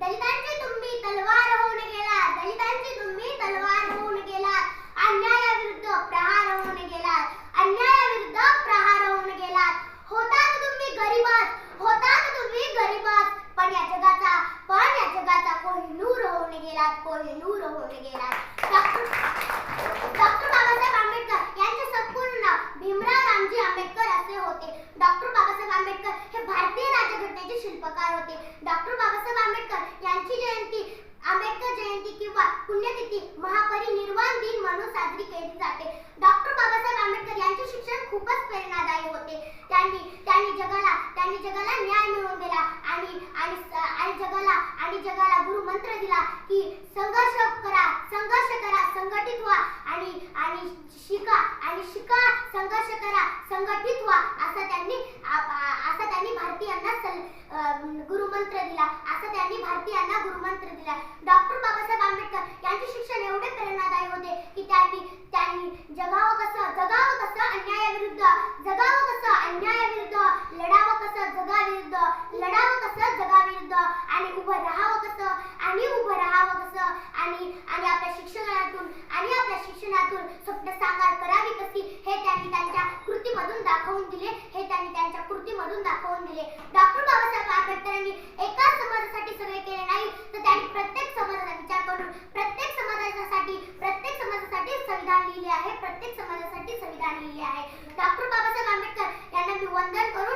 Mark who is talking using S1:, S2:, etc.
S1: दलितांची तुम्ही तलवार होऊन गेला दलितांची तुम्ही तलवार होऊन गेला अन्यायाविरुद्ध प्रहार होऊन गेला अन्यायाविरुद्ध प्रहार होऊन गेला. होतात तुम्ही गरीबात होतात तुम्ही गरीबात पण या जगाचा पण या जगाचा कोहिनूर होऊन गेलात कोहिनूर होऊन गेलात डॉक्टर बाबासाहेब आंबेडकर यांचे संपूर्ण नाव भीमराव रामजी आंबेडकर असे होते. राज्यघटनेचे शिल्पकार होते. डॉक्टर बाबासाहेब आंबेडकर यांची जयंती आंबेडकर जयंती किंवा पुण्यतिथी महापरिनिर्वाण दिन म्हणून साजरी केली जाते. डॉक्टर बाबासाहेब आंबेडकर यांचे शिक्षण खूपच प्रेरणादायी होते. त्यांनी त्यांनी जगाला त्यांनी जगाला न्याय मिळवून दिला आणि आणि आणि जगाला आणि जगाला गुरु मंत्र दिला की संघर्ष करा संघर्ष करा संघटित व्हा आणि आणि शिका आणि शिका संघर्ष करा संघटित व्हा असं त्यांनी आ- आ- असं त्यांनी भारतीयांना सल अं, गुरुमंत्र दिला. असं त्यांनी भारतीयांना गुरुमंत्र दिला. डॉक्टर बाबासाहेब आंबेडकर यांचे शिक्षण एवढे प्रेरणादायी होते की त्यांनी त्यांनी जगावं कसं जगावं कसं अन्यायाविरुद्ध जगावं कसं अन्यायाविरुद्ध लढावं कसं जगाविरुद्ध लढावं कसं जगाविरुद्ध आणि उभं राहावं कसं आणि उभं राहावं कसं आणि आणि आपल्या शिक्षणातून आणि आपल्या शिक्षणातून स्वप्न साकार करावी कशी हे त्यांनी त्यांच्या कृतीमधून दाखवून दिले हे त्यांनी त्यांच्या कृतीमधून दाखवून दिले. डॉक्टर बाबासाहेब आंबेडकरांनी समाजासाठी सगळे केले नाही तर त्यांनी प्रत्येक समाजाचा विचार करून प्रत्येक समाजासाठी प्रत्येक समाजासाठी संविधान लिहिले आहे प्रत्येक समाजासाठी संविधान लिहिले आहे. डॉक्टर बाबासाहेब आंबेडकर यांना मी वंदन करून